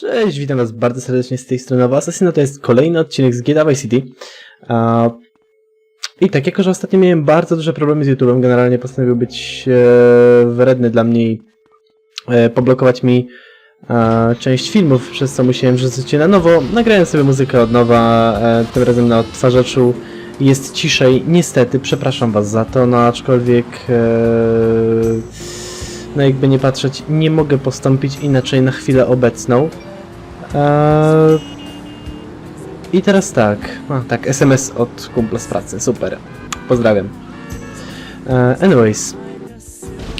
Cześć, witam was bardzo serdecznie z tej strony Nowa Assassina, to jest kolejny odcinek z GTA Vice City. I tak, jako że ostatnio miałem bardzo duże problemy z YouTube'em, generalnie postanowił być e, wredny dla mnie i e, poblokować mi część filmów, przez co musiałem wrzucić je na nowo. Nagrałem sobie muzykę od nowa, e, tym razem na odtwarzaczu jest ciszej. Niestety, przepraszam was za to, no aczkolwiek... no jakby nie patrzeć, nie mogę postąpić inaczej na chwilę obecną. Eee... I teraz tak, a, tak, SMS od kumpla z pracy, super, pozdrawiam. Eee, anyways,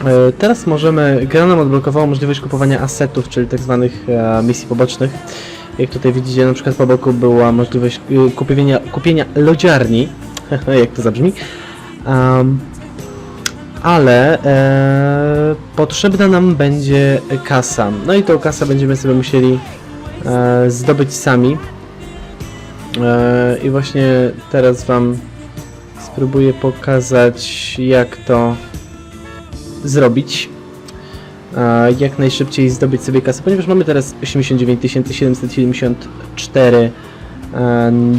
eee, teraz możemy, gra nam odblokowała możliwość kupowania asetów, czyli tak zwanych e, misji pobocznych. Jak tutaj widzicie, na przykład po boku była możliwość y, kupienia, kupienia lodziarni, jak to zabrzmi. Um, ale e, potrzebna nam będzie kasa. No i tą kasę będziemy sobie musieli e, zdobyć sami. E, I właśnie teraz Wam spróbuję pokazać, jak to zrobić. E, jak najszybciej zdobyć sobie kasę, ponieważ mamy teraz 89 774 e,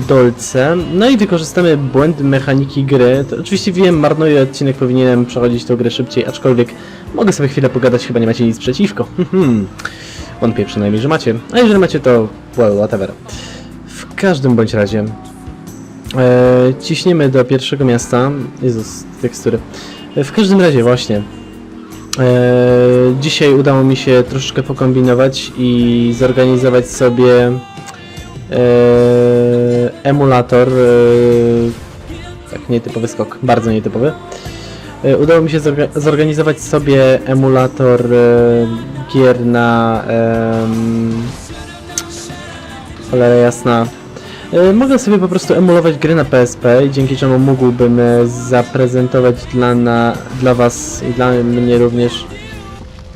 dolce. No i wykorzystamy błędy mechaniki gry. To oczywiście wiem, marnuję odcinek, powinienem przechodzić tę grę szybciej, aczkolwiek mogę sobie chwilę pogadać, chyba nie macie nic przeciwko. Hmm, Wątpię przynajmniej, że macie. A jeżeli macie, to well, whatever. W każdym bądź razie e, ciśniemy do pierwszego miasta. Jezus, tekstury. E, w każdym razie właśnie. E, dzisiaj udało mi się troszeczkę pokombinować i zorganizować sobie e, emulator. E, tak, nietypowy skok, bardzo nietypowy. E, udało mi się zorga zorganizować sobie emulator gier na. cholera jasna. Mogę sobie po prostu emulować gry na PSP, dzięki czemu mógłbym e, zaprezentować dla, na, dla Was i dla mnie również.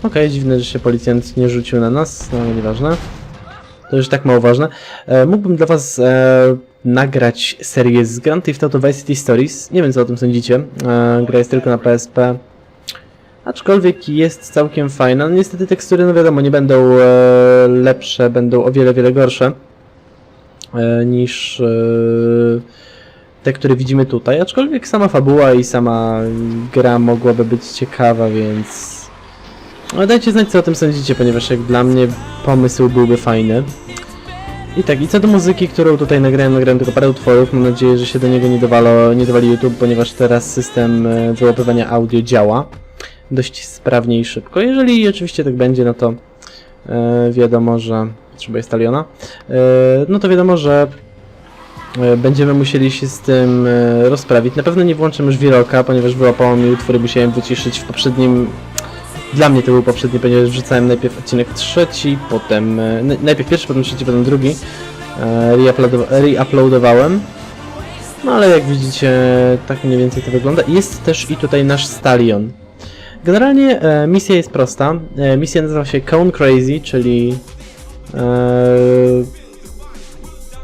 Okej, dziwne, że się policjant nie rzucił na nas, no nieważne. To już tak mało ważne. E, mógłbym dla Was e, nagrać serię z Grand Theft Auto Vice City Stories. Nie wiem, co o tym sądzicie. E, gra jest tylko na PSP. Aczkolwiek jest całkiem fajna. No, niestety tekstury, no wiadomo, nie będą e, lepsze, będą o wiele, wiele gorsze e, niż e, te, które widzimy tutaj. Aczkolwiek sama fabuła i sama gra mogłaby być ciekawa, więc no, dajcie znać, co o tym sądzicie, ponieważ jak dla mnie pomysł byłby fajny. I tak, i co do muzyki, którą tutaj nagrałem, nagrałem tylko parę utworów, mam nadzieję, że się do niego nie, dowalo, nie dowali YouTube, ponieważ teraz system e, wyłapywania audio działa dość sprawnie i szybko. Jeżeli oczywiście tak będzie, no to e, wiadomo, że potrzebuję staliona, e, no to wiadomo, że będziemy musieli się z tym rozprawić. Na pewno nie włączę już Wiroka, ponieważ wyłapało mi utwory, musiałem wyciszyć w poprzednim dla mnie to był poprzedni, ponieważ wrzucałem najpierw odcinek trzeci, potem... e, Najpierw pierwszy, potem trzeci, potem drugi. E, reuploadowa- Reuploadowałem. No ale jak widzicie, tak mniej więcej to wygląda. Jest też i tutaj nasz Stalion. Generalnie e, misja jest prosta. E, misja nazywa się Cone Crazy, czyli... E,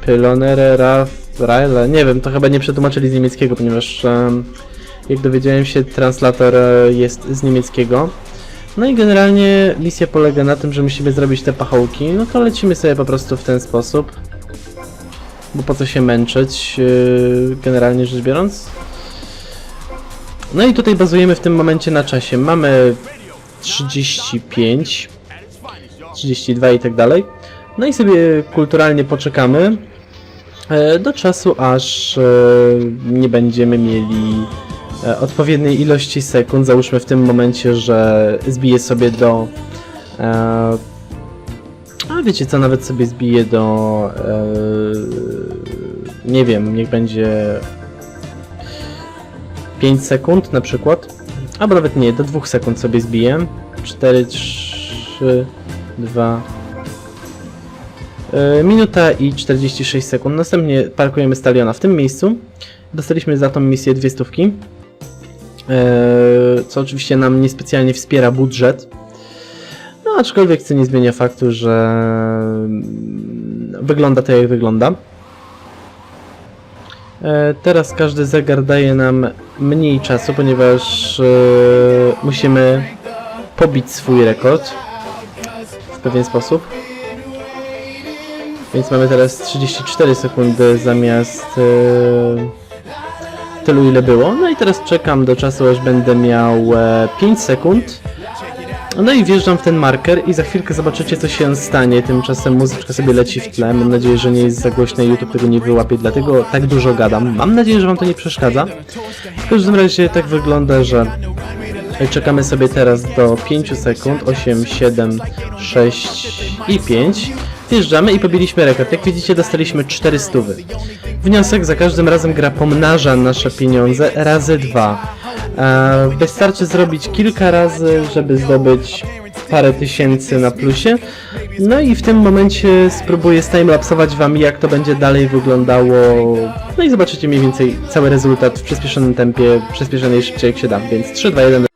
Pylonere Raf... Raile? Nie wiem, to chyba nie przetłumaczyli z niemieckiego, ponieważ... em, jak dowiedziałem się, translator e, jest z niemieckiego. No i generalnie misja polega na tym, że musimy zrobić te pachołki. No to lecimy sobie po prostu w ten sposób. Bo po co się męczyć, yy, generalnie rzecz biorąc. No i tutaj bazujemy w tym momencie na czasie. Mamy 35, 32 i tak dalej. No i sobie kulturalnie poczekamy e, do czasu, aż e, nie będziemy mieli odpowiedniej ilości sekund. Załóżmy w tym momencie, że zbiję sobie do. E, a wiecie co, nawet sobie zbiję do. E, nie wiem, niech będzie 5 sekund na przykład. Albo nawet nie, do 2 sekund sobie zbiję. 4, 3, 2. E, Minuta i 46 sekund. Następnie parkujemy staliona w tym miejscu. Dostaliśmy za tą misję dwie stówki. Eee, co oczywiście nam niespecjalnie wspiera budżet. No, aczkolwiek co nie zmienia faktu, że mm, wygląda to jak wygląda. Eee, teraz każdy zegar daje nam mniej czasu, ponieważ eee, musimy pobić swój rekord w pewien sposób. Więc mamy teraz 34 sekundy zamiast e, tylu ile było. No i teraz czekam do czasu, aż będę miał e, 5 sekund. No i wjeżdżam w ten marker i za chwilkę zobaczycie co się stanie. Tymczasem muzyczka sobie leci w tle. Mam nadzieję, że nie jest za głośna i YouTube tego nie wyłapie, dlatego tak dużo gadam. Mam nadzieję, że wam to nie przeszkadza. W każdym razie tak wygląda, że czekamy sobie teraz do 5 sekund. 8, 7, 6 i 5. Wjeżdżamy i pobiliśmy rekord. Jak widzicie dostaliśmy 400. Wniosek za każdym razem gra pomnaża nasze pieniądze razy 2. E, wystarczy zrobić kilka razy, żeby zdobyć parę tysięcy na plusie. No i w tym momencie spróbuję timelapsować wam jak to będzie dalej wyglądało. No i zobaczycie mniej więcej cały rezultat w przyspieszonym tempie, przyspieszonej szybciej jak się da. Więc 3, 2, 1.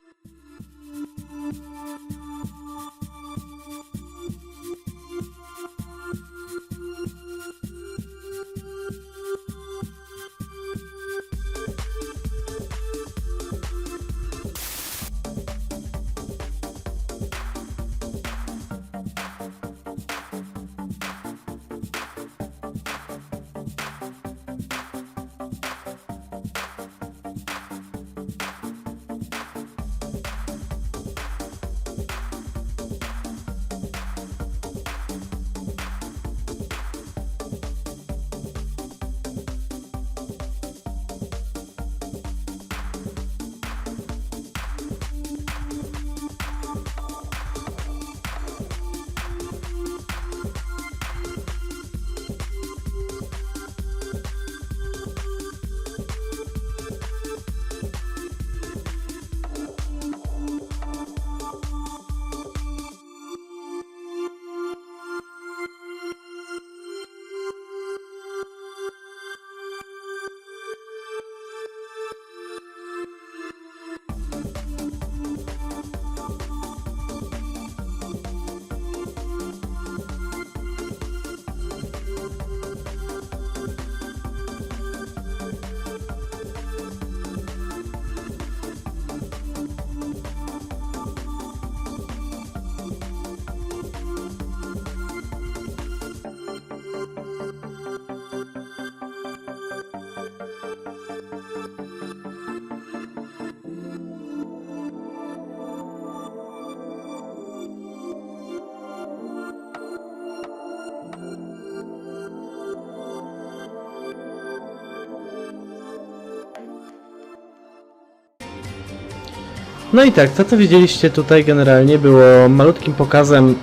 No i tak, to co widzieliście tutaj generalnie było malutkim pokazem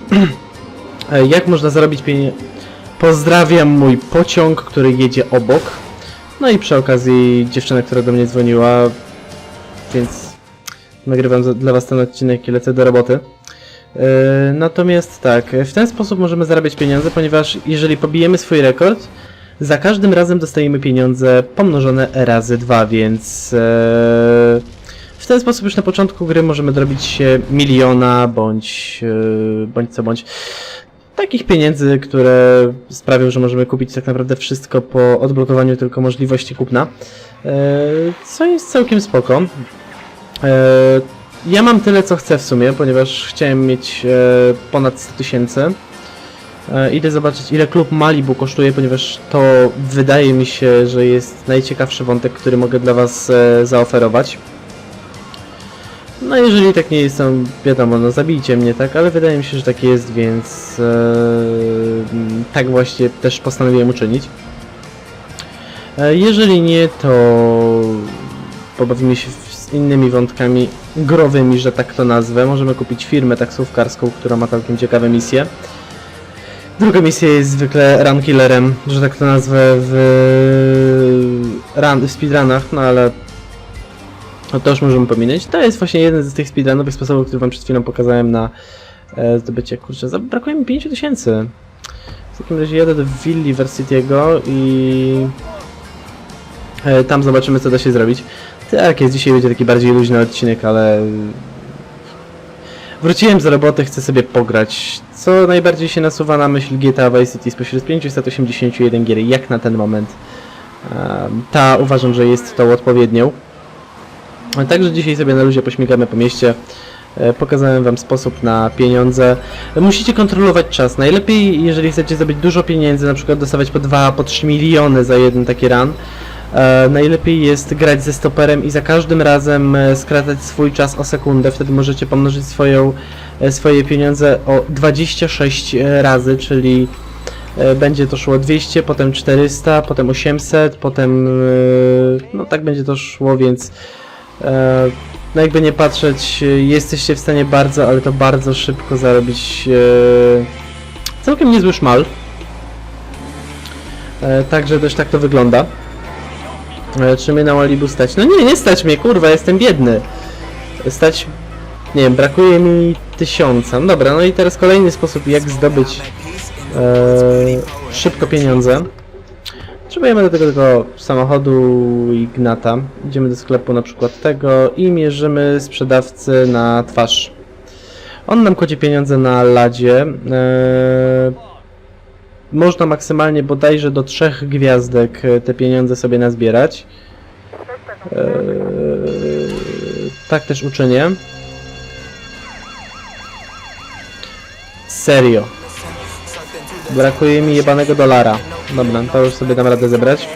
e, jak można zarobić pieniądze. Pozdrawiam mój pociąg, który jedzie obok. No i przy okazji dziewczyna, która do mnie dzwoniła, więc nagrywam dla was ten odcinek i lecę do roboty. E, Natomiast tak, w ten sposób możemy zarabiać pieniądze, ponieważ jeżeli pobijemy swój rekord, za każdym razem dostajemy pieniądze pomnożone razy dwa, więc e, w ten sposób już na początku gry możemy dorobić się miliona bądź, e, bądź co bądź takich pieniędzy, które sprawią, że możemy kupić tak naprawdę wszystko po odblokowaniu tylko możliwości kupna, e, co jest całkiem spoko. E, Ja mam tyle co chcę w sumie, ponieważ chciałem mieć ponad 100 tysięcy. Idę zobaczyć ile klub Malibu kosztuje, ponieważ to wydaje mi się, że jest najciekawszy wątek, który mogę dla Was zaoferować. No jeżeli tak nie jest, to wiadomo, no zabijcie mnie, tak? Ale wydaje mi się, że tak jest, więc e, tak właśnie też postanowiłem uczynić. E, jeżeli nie, to pobawimy się z innymi wątkami growymi, że tak to nazwę. Możemy kupić firmę taksówkarską, która ma całkiem ciekawe misje. Druga misja jest zwykle run killerem, że tak to nazwę w, run, w speedrunach, no ale no to już możemy pominąć. To jest właśnie jeden z tych speedrunowych sposobów, który wam przed chwilą pokazałem na e, zdobycie. Kurczę, za- brakuje mi 5000. W takim razie jadę do Willi Versity'ego i e, tam zobaczymy co da się zrobić. Tak, jest dzisiaj będzie taki bardziej luźny odcinek, ale wróciłem z roboty, chcę sobie pograć. Co najbardziej się nasuwa na myśl GTA Vice City spośród 581 gier, jak na ten moment. Em, Ta uważam, że jest tą odpowiednią. Także dzisiaj sobie na luzie pośmigamy po mieście. E, Pokazałem wam sposób na pieniądze. Musicie kontrolować czas. Najlepiej, jeżeli chcecie zdobyć dużo pieniędzy, na przykład dostawać po 2, po 3 miliony za jeden taki run, e, najlepiej jest grać ze stoperem i za każdym razem e, skracać swój czas o sekundę. Wtedy możecie pomnożyć swoją, swoje pieniądze o 26 e, razy, czyli będzie to szło 200, potem 400, potem 800, potem no tak będzie to szło, więc no jakby nie patrzeć, e, jesteście w stanie bardzo, ale to bardzo szybko zarobić e, całkiem niezły szmal. E, Także też tak to wygląda. E, Czy mnie na Malibu stać? No nie, nie stać mnie, kurwa, jestem biedny. Stać, nie wiem, brakuje mi tysiąca. No dobra, no i teraz kolejny sposób, jak zdobyć e, szybko pieniądze. Potrzebujemy do tego tylko samochodu i gnata. Idziemy do sklepu na przykład tego i mierzymy sprzedawcy na twarz. On nam kładzie pieniądze na ladzie. E, można maksymalnie bodajże do trzech gwiazdek e, te pieniądze sobie nazbierać. E, tak też uczynię. Serio. Brakuje mi jebanego dolara. Dobra, to już sobie dam radę zebrać.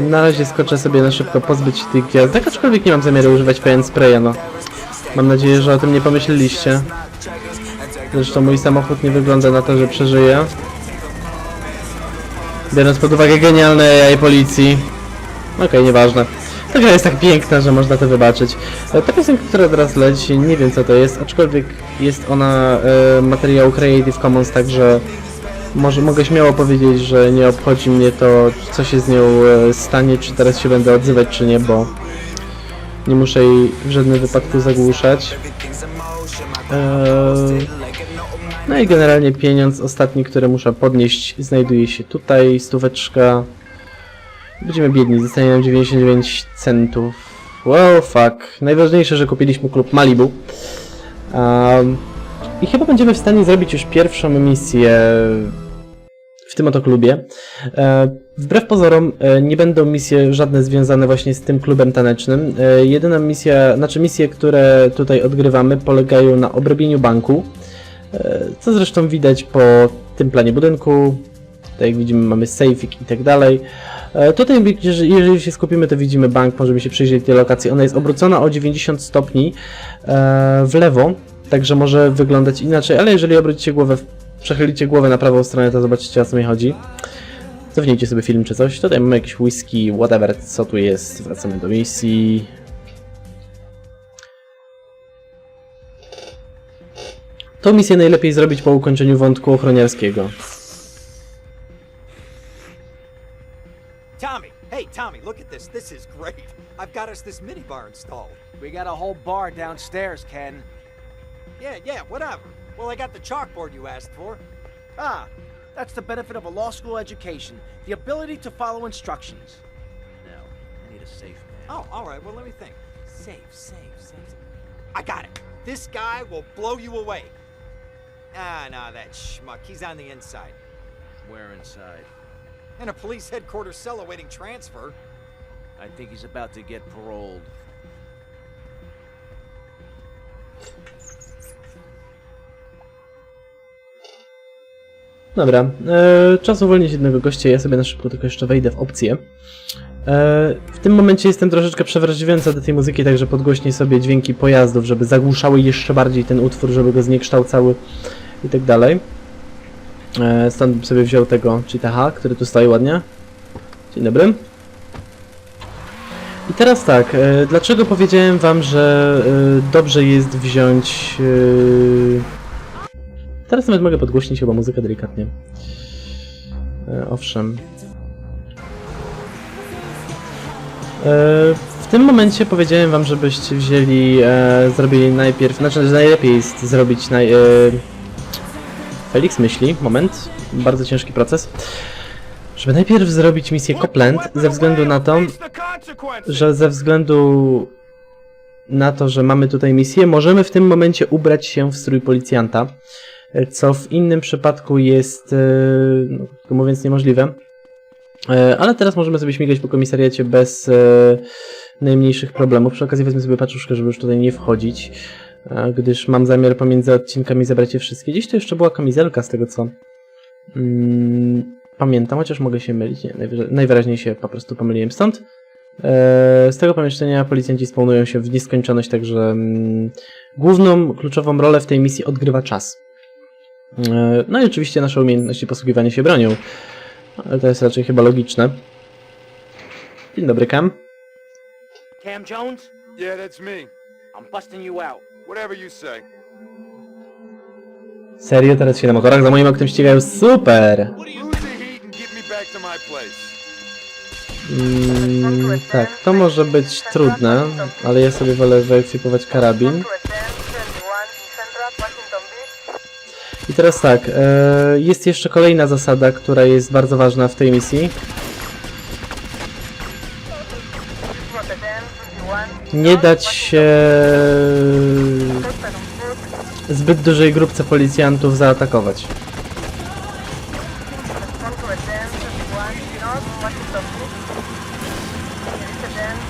Na razie skoczę sobie na szybko pozbyć tych gwiazdek, aczkolwiek nie mam zamiaru używać PN Spraya, no. Mam nadzieję, że o tym nie pomyśleliście. Zresztą mój samochód nie wygląda na to, że przeżyje. Biorąc pod uwagę genialne AI policji. Okej, nieważne. Ta gra jest tak piękna, że można to wybaczyć. E, Ta piosenka, która teraz leci, nie wiem co to jest, aczkolwiek jest ona e, materiału Creative Commons, także może mogę śmiało powiedzieć, że nie obchodzi mnie to, co się z nią e, stanie, czy teraz się będę odzywać, czy nie, bo nie muszę jej w żadnym wypadku zagłuszać. Eee, no i generalnie pieniądz ostatni, który muszę podnieść, znajduje się tutaj, stóweczka. Będziemy biedni, zostanie nam 99 centów. Wow, fuck. Najważniejsze, że kupiliśmy klub Malibu. Um, I chyba będziemy w stanie zrobić już pierwszą misję w tym oto klubie. E, wbrew pozorom e, nie będą misje żadne związane właśnie z tym klubem tanecznym. E, jedyna misja, znaczy misje, które tutaj odgrywamy polegają na obrobieniu banku. Co zresztą widać po tym planie budynku. Tutaj jak widzimy mamy sejfik i tak dalej. Tutaj jeżeli się skupimy to widzimy bank, możemy się przyjrzeć tej lokacji. Ona jest obrócona o 90 stopni w lewo, także może wyglądać inaczej, ale jeżeli obrócicie głowę, w- przechylicie głowę na prawą stronę, to zobaczycie o co mi chodzi. Cofnijcie sobie film czy coś. Tutaj mamy jakieś whisky, whatever, co tu jest. Wracamy do misji. Tą misję najlepiej zrobić po ukończeniu wątku ochroniarskiego. Tommy, hey Tommy, look at this. This is great. I've got us this minibar installed. We got a whole bar downstairs, Ken. Yeah, yeah, whatever. Well, I got the chalkboard you asked for. Ah, that's the benefit of a law school education the ability to follow instructions. Now, I need a safe man. Oh, all right. Well, let me think. Safe, safe, safe. I got it. This guy will blow you away. Ah, nah, that schmuck. He's on the inside. Where inside? In a police headquarters cell awaiting transfer. I think he's about to get paroled. Dobra, e, czas uwolnić jednego gościa, ja sobie na szybko tylko jeszcze wejdę w opcję. E, w tym momencie jestem troszeczkę przewrażliwiająca do tej muzyki, także podgłośnię sobie dźwięki pojazdów, żeby zagłuszały jeszcze bardziej ten utwór, żeby go zniekształcały i tak dalej. E, stąd bym sobie wziął tego Chitaha, który tu stoi ładnie. Dzień dobry. I teraz tak, e, dlaczego powiedziałem wam, że e, dobrze jest wziąć... E, Teraz nawet mogę podgłośnić chyba muzykę delikatnie. E, owszem. E, w tym momencie powiedziałem wam, żebyście wzięli, e, zrobili najpierw, znaczy że najlepiej jest zrobić naj... E, Felix myśli, moment, bardzo ciężki proces. Żeby najpierw zrobić misję Copland, ze względu na to, że ze względu na to, że mamy tutaj misję, możemy w tym momencie ubrać się w strój policjanta, co w innym przypadku jest, e, no, krótko mówiąc, niemożliwe. E, Ale teraz możemy sobie śmigać po komisariacie bez e, najmniejszych problemów. Przy okazji wezmę sobie paczuszkę, żeby już tutaj nie wchodzić. gdyż mam zamiar pomiędzy odcinkami zebrać je wszystkie. Gdzieś to jeszcze była kamizelka z tego co mm, pamiętam, chociaż mogę się mylić. Nie, najwyra- najwyraźniej się po prostu pomyliłem stąd. Z tego pomieszczenia policjanci spawnują się w nieskończoność, także mm, główną, kluczową rolę w tej misji odgrywa czas. E, no i oczywiście nasze umiejętności posługiwania się bronią. Ale to jest raczej chyba logiczne. Dzień dobry, Cam. Cam Jones, Yeah, that's me. I'm busting you out. Whatever you say. Serio, teraz się na motorach za moim oknem ścigają? Super! Mm, tak, to może być trudne, ale ja sobie wolę wyekwipować karabin. I teraz tak, e, jest jeszcze kolejna zasada, która jest bardzo ważna w tej misji. Nie dać się zbyt dużej grupce policjantów zaatakować.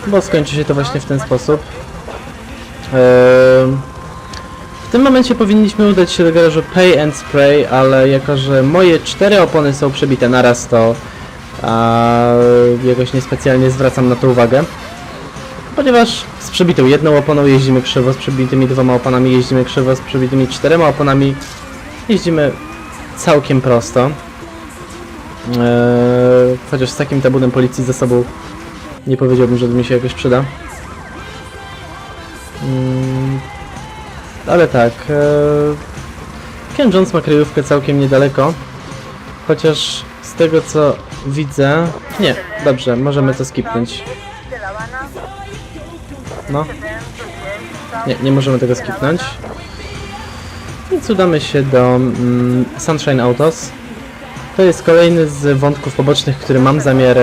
Bo skończy się to właśnie w ten sposób. Eee, tym momencie powinniśmy udać się do garażu Pay and Spray, ale jako, że moje cztery opony są przebite naraz, to a, jakoś niespecjalnie zwracam na to uwagę. Ponieważ z przebitą jedną oponą jeździmy krzywo, z przebitymi dwoma oponami jeździmy krzywo, z przebitymi czterema oponami jeździmy całkiem prosto. Eee, chociaż z takim tabunem policji za sobą nie powiedziałbym, że mi się jakoś przyda. Mm, ale tak. E, Ken Jones ma kryjówkę całkiem niedaleko. Chociaż z tego co widzę. Nie, dobrze, możemy to skipnąć. No. Nie, nie możemy tego skipnąć. Więc udamy się do mm, Sunshine Autos. To jest kolejny z wątków pobocznych, który mam zamiar e,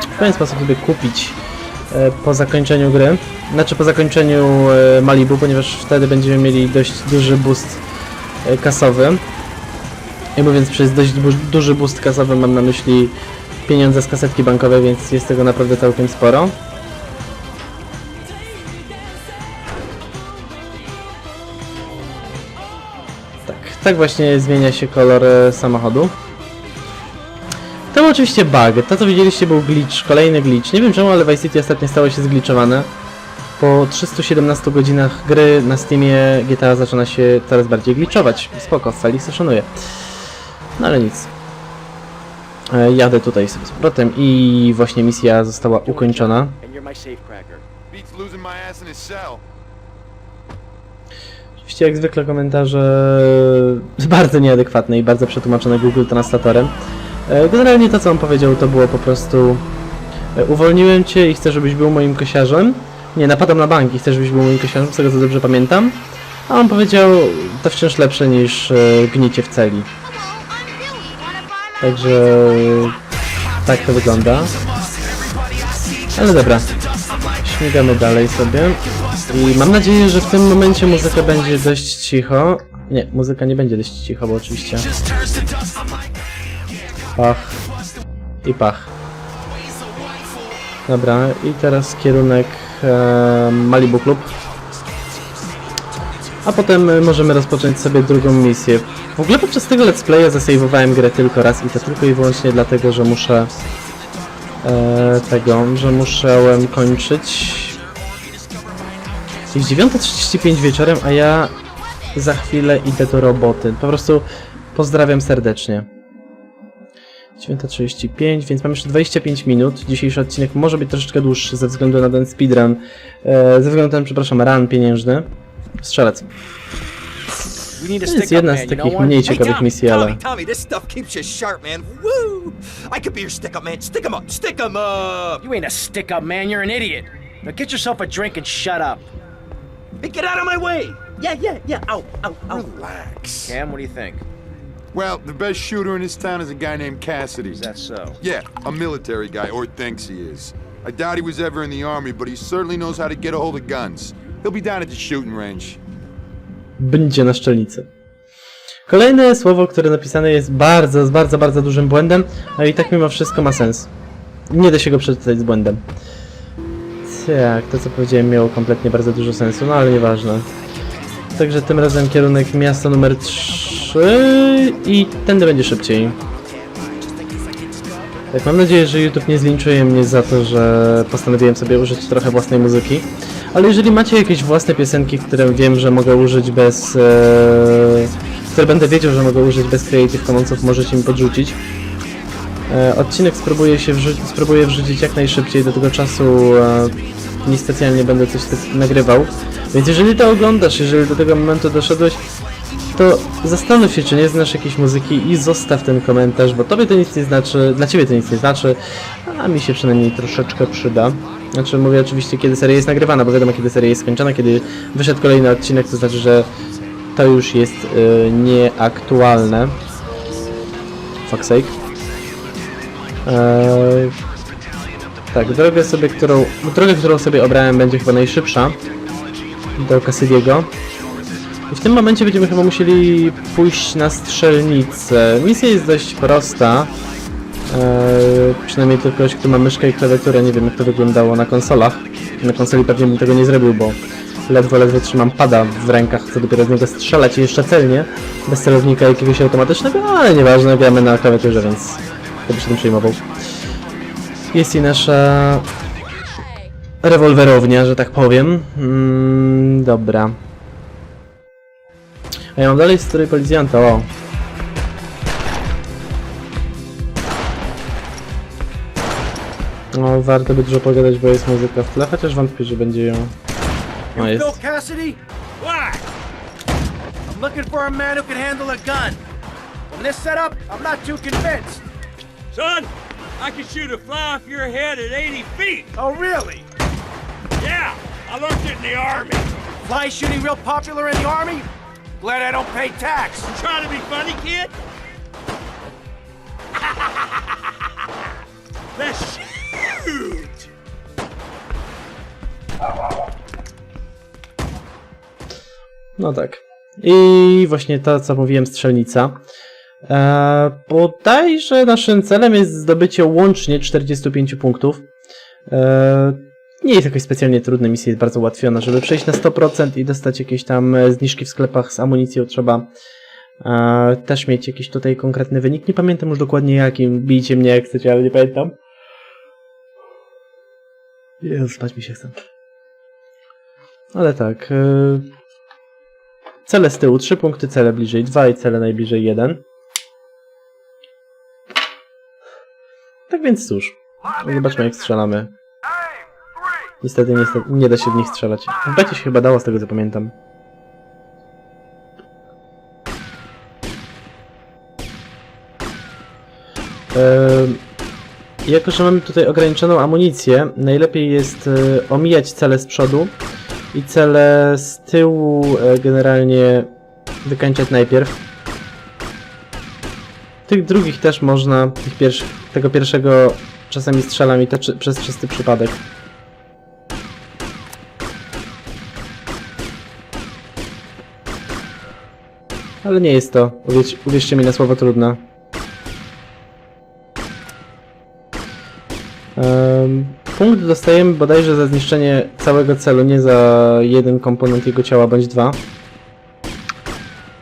w pewien sposób sobie kupić po zakończeniu gry. Znaczy po zakończeniu e, Malibu, ponieważ wtedy będziemy mieli dość duży boost e, kasowy. I mówiąc przez dość duży boost kasowy mam na myśli pieniądze z kasetki bankowej, więc jest tego naprawdę całkiem sporo. Tak, tak właśnie zmienia się kolor e, samochodu. Oczywiście bug. To co widzieliście był glitch, kolejny glitch. Nie wiem czemu, ale Vice City ostatnio stało się zgliczowane. Po 317 godzinach gry na Steamie GTA zaczyna się coraz bardziej glitchować. Spoko, Felix to szanuje. No ale nic. E, Jadę tutaj sobie z powrotem i właśnie misja została ukończona. Oczywiście jak zwykle komentarze bardzo nieadekwatne i bardzo przetłumaczone Google Translatorem. E, Generalnie to co on powiedział to było po prostu e, uwolniłem cię i chcę żebyś był moim kosiarzem. Nie, napadam na bank i chcę żebyś był moim kosiarzem, z tego co dobrze pamiętam. A on powiedział to wciąż lepsze niż e, gnicie w celi. Także tak to wygląda. Ale dobra, śmigamy dalej sobie. I mam nadzieję, że w tym momencie muzyka będzie dość cicho. Nie, muzyka nie będzie dość cicho, bo oczywiście. Pach. I pach. Dobra, i teraz kierunek e, Malibu Club. A potem e, możemy rozpocząć sobie drugą misję. W ogóle podczas tego let's playa zasejwowałem grę tylko raz i to tylko i wyłącznie dlatego, że muszę e, tego, że musiałem kończyć jest 9.35 wieczorem, a ja za chwilę idę do roboty. Po prostu pozdrawiam serdecznie. 9.35, więc mam jeszcze 25 minut. Dzisiejszy odcinek może być troszeczkę dłuższy ze względu na ten speedrun. E, ze względu na ten, przepraszam, run pieniężny. Strzelec. To jest jedna z takich mniej ciekawych misji, ale... Tommy, Tommy, this stuff keeps you sharp, man. Woo! I could be your stick-up man. Stick 'em up, stick 'em up. You ain't a stick up man, you're an idiot. Now get yourself a drink and shut up. Hey, get out of my way. Yeah, yeah, yeah. Out, out, out. Relax. Cam, what do you think? Well, the best shooter in this town is a guy named Cassidy. Is that so? Yeah, a military guy, or thinks he is. I doubt he was ever in the army, but he certainly knows how to get a hold of guns. He'll be down at the shooting range. będzie na szczelnicy. Kolejne słowo, które napisane jest bardzo, z bardzo, bardzo dużym błędem, a i tak mimo wszystko ma sens. Nie da się go przeczytać z błędem. Tak, to co powiedziałem miało kompletnie bardzo dużo sensu, no ale nieważne. Także tym razem kierunek miasta numer 3 i tędy będzie szybciej. Tak, mam nadzieję, że YouTube nie zlinczuje mnie za to, że postanowiłem sobie użyć trochę własnej muzyki. Ale jeżeli macie jakieś własne piosenki, które wiem, że mogę użyć bez... E, które będę wiedział, że mogę użyć bez Creative Commonsów, możecie mi podrzucić. E, odcinek spróbuję się wrzu- spróbuję wrzucić jak najszybciej, do tego czasu e, niespecjalnie będę coś te- nagrywał. Więc jeżeli to oglądasz, jeżeli do tego momentu doszedłeś, to zastanów się, czy nie znasz jakiejś muzyki i zostaw ten komentarz, bo tobie to nic nie znaczy, dla ciebie to nic nie znaczy, a mi się przynajmniej troszeczkę przyda. Znaczy mówię oczywiście, kiedy seria jest nagrywana, bo wiadomo, kiedy seria jest skończona, kiedy wyszedł kolejny odcinek, to znaczy, że to już jest y, nieaktualne. Fuck sake. Eee, tak, drogę sobie, którą, drogę, którą sobie obrałem będzie chyba najszybsza do Cassidiego. I w tym momencie będziemy chyba musieli pójść na strzelnicę. Misja jest dość prosta. Eee, przynajmniej tylko ktoś, kto ma myszkę i klawiaturę, nie wiem jak to wyglądało na konsolach. Na konsoli pewnie bym tego nie zrobił, bo ledwo, ledwo trzymam pada w rękach, co dopiero z niego strzelać i jeszcze celnie, bez celownika jakiegoś automatycznego, ale nieważne, gramy na klawiaturze, więc kto by się tym przejmował. Jest i nasza rewolwerownia, że tak powiem. Mm, dobra. A ja mam dalej strój policjanta, o. No, warto by dużo pogadać, bo jest muzyka w tle, chociaż wątpię, że będzie ją... O, jest. Bill Cassidy? Why? I'm looking for a man who can handle a gun. From this setup, I'm not too convinced. Son, I can shoot a fly off your head at 80 feet. Oh, really? Yeah, I learned it in the army. Fly shooting real popular in the army? Glad I don't pay tax. You trying to be funny, kid? Let's shoot! No tak. I właśnie to, co mówiłem, strzelnica. Eee, bodajże naszym celem jest zdobycie łącznie 45 punktów. Eee, nie jest jakoś specjalnie trudna, misja jest bardzo ułatwiona. Żeby przejść na 100% i dostać jakieś tam e, zniżki w sklepach z amunicją, trzeba e, też mieć jakiś tutaj konkretny wynik. Nie pamiętam już dokładnie jakim, bijcie mnie jak chcecie, ale nie pamiętam. Jezu, spać mi się chce. Ale tak. E, Cele z tyłu 3 punkty, cele bliżej 2 i cele najbliżej 1. Tak więc cóż, zobaczmy jak strzelamy. Niestety, niestety nie da się w nich strzelać. W becie się chyba dało z tego co pamiętam. Ehm, jako, że mamy tutaj ograniczoną amunicję, najlepiej jest e, omijać cele z przodu i cele z tyłu e, generalnie wykańczać najpierw. Tych drugich też można, tych pierwszych, tego pierwszego czasami strzelam i to przez czysty przypadek. Ale nie jest to, uwierz, uwierzcie mi na słowo trudne. Em, punkt dostajemy bodajże za zniszczenie całego celu, nie za jeden komponent jego ciała bądź dwa.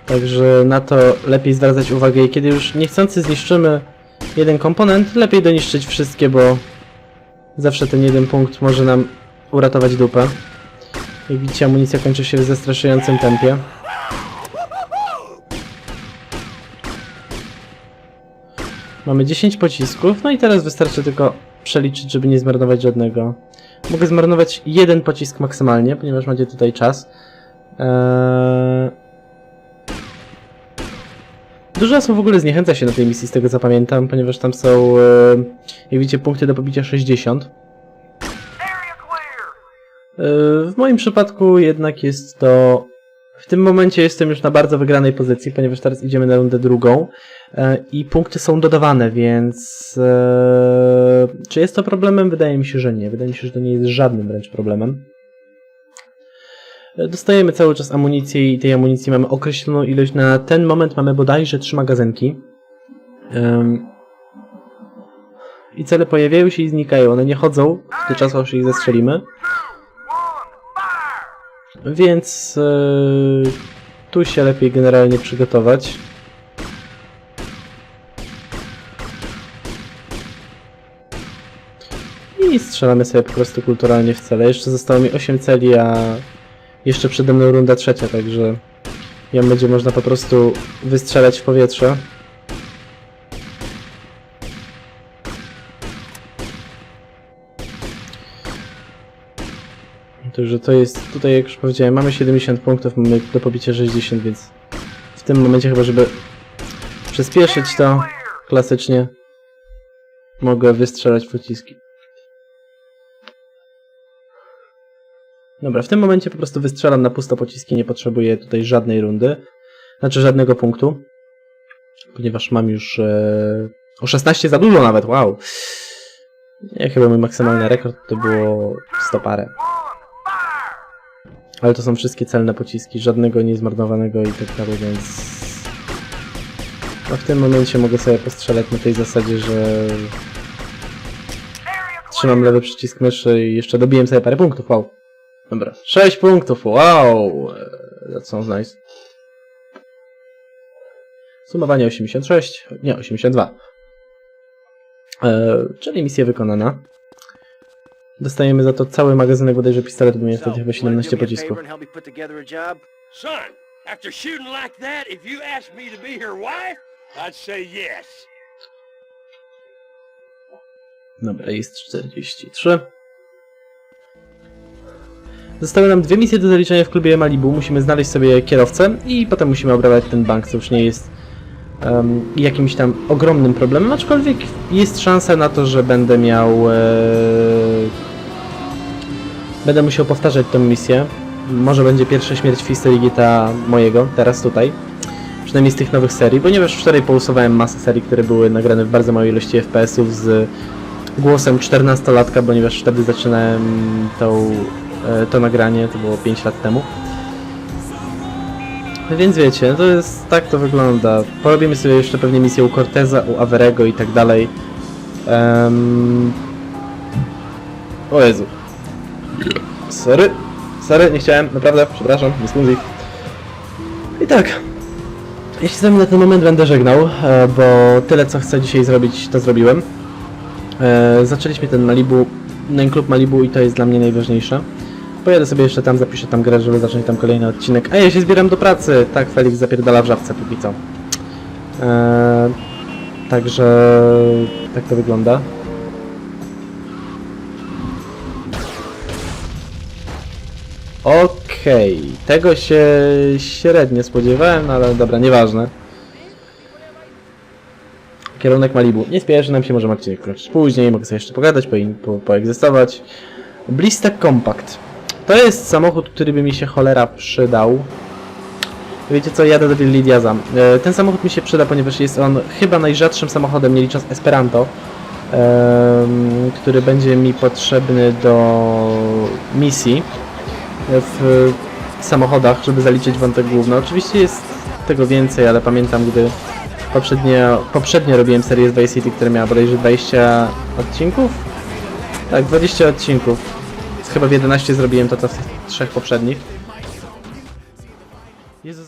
Także na to lepiej zwracać uwagę i kiedy już niechcący zniszczymy jeden komponent, lepiej doniszczyć wszystkie, bo zawsze ten jeden punkt może nam uratować dupę. Jak widzicie amunicja kończy się w zastraszającym tempie. Mamy 10 pocisków, no i teraz wystarczy tylko przeliczyć, żeby nie zmarnować żadnego. Mogę zmarnować jeden pocisk maksymalnie, ponieważ macie tutaj czas. Eee... Dużo osób w ogóle zniechęca się na tej misji, z tego co pamiętam, ponieważ tam są, e, jak widzicie, punkty do pobicia 60. E, W moim przypadku jednak jest to... W tym momencie jestem już na bardzo wygranej pozycji, ponieważ teraz idziemy na rundę drugą e, i punkty są dodawane, więc e, czy jest to problemem? Wydaje mi się, że nie. Wydaje mi się, że to nie jest żadnym wręcz problemem. E, Dostajemy cały czas amunicję i tej amunicji mamy określoną ilość. Na ten moment mamy bodajże trzy magazynki. I cele pojawiają się i znikają. One nie chodzą do czasu, aż ich zestrzelimy. Więc e, tu się lepiej generalnie przygotować. I strzelamy sobie po prostu kulturalnie w cele. Jeszcze zostało mi 8 celi, a jeszcze przede mną runda trzecia, także ją będzie można po prostu wystrzelać w powietrze. Także to jest, tutaj jak już powiedziałem, mamy 70 punktów, mamy do pobicia 60, więc w tym momencie chyba, żeby przyspieszyć to klasycznie, mogę wystrzelać pociski. Dobra, w tym momencie po prostu wystrzelam na pusto pociski, nie potrzebuję tutaj żadnej rundy, znaczy żadnego punktu, ponieważ mam już e, o 16 za dużo nawet, wow. Nie, chyba mój maksymalny rekord to było 100 parę. Ale to są wszystkie celne pociski, żadnego niezmarnowanego i tak dalej, więc... No w tym momencie mogę sobie postrzelać na tej zasadzie, że... Trzymam lewy przycisk myszy i jeszcze dobiłem sobie parę punktów, wow. Dobra, 6 punktów, wow! That sounds nice. Sumowanie 86, nie 82. Eee, czyli misja wykonana. Dostajemy za to cały magazynek bodajże pistoletu, bo miałem So, wtedy chyba wanna do 17 me a pocisków. Son, after shooting like that, if you asked me to be your wife, I'd say yes. Dobra, jest 43. Zostały nam dwie misje do zaliczenia w klubie Malibu. Musimy znaleźć sobie kierowcę i potem musimy obrabiać ten bank, co już nie jest em, jakimś tam ogromnym problemem, aczkolwiek jest szansa na to, że będę miał... E, będę musiał powtarzać tę misję. Może będzie pierwsza śmierć w historii GTA mojego, teraz tutaj. Przynajmniej z tych nowych serii, ponieważ wczoraj pousowałem masę serii, które były nagrane w bardzo małej ilości FPS-ów z głosem 14-latka, ponieważ wtedy zaczynałem tą, e, to nagranie, to było 5 lat temu. Więc wiecie, to jest, tak to wygląda. Porobimy sobie jeszcze pewnie misję u Corteza, u Averego i tak dalej. Em, O Jezu. Sorry. Sorry, nie chciałem, naprawdę, przepraszam, skundzi. I tak. Się z na ten moment będę żegnał, e, bo tyle co chcę dzisiaj zrobić, to zrobiłem. E, zaczęliśmy ten Malibu, ten klub Malibu i to jest dla mnie najważniejsze. Pojadę sobie jeszcze tam, zapiszę tam grę, żeby zacząć tam kolejny odcinek. A ja się zbieram do pracy! Tak, Felix zapierdala w żabce póki co. E, także tak to wygląda. Okej, tego się średnio spodziewałem, ale dobra, nieważne. Kierunek Malibu. Nie spieszy nam się, możemy odcinek kończyć później, mogę sobie jeszcze pogadać, po, po, poegzystować. Blistek Compact. To jest samochód, który by mi się cholera przydał. Wiecie co, jadę do Lidiaza. E, Ten samochód mi się przyda, ponieważ jest on chyba najrzadszym samochodem, nie licząc Esperanto, który będzie mi potrzebny do misji w samochodach, żeby zaliczyć wątek główny. Oczywiście jest tego więcej, ale pamiętam, gdy poprzednio, poprzednio robiłem serię z Vice City, która miała bodajże 20 odcinków? Tak, 20 odcinków. Chyba w 11 zrobiłem to, co w tych trzech poprzednich. Jezu,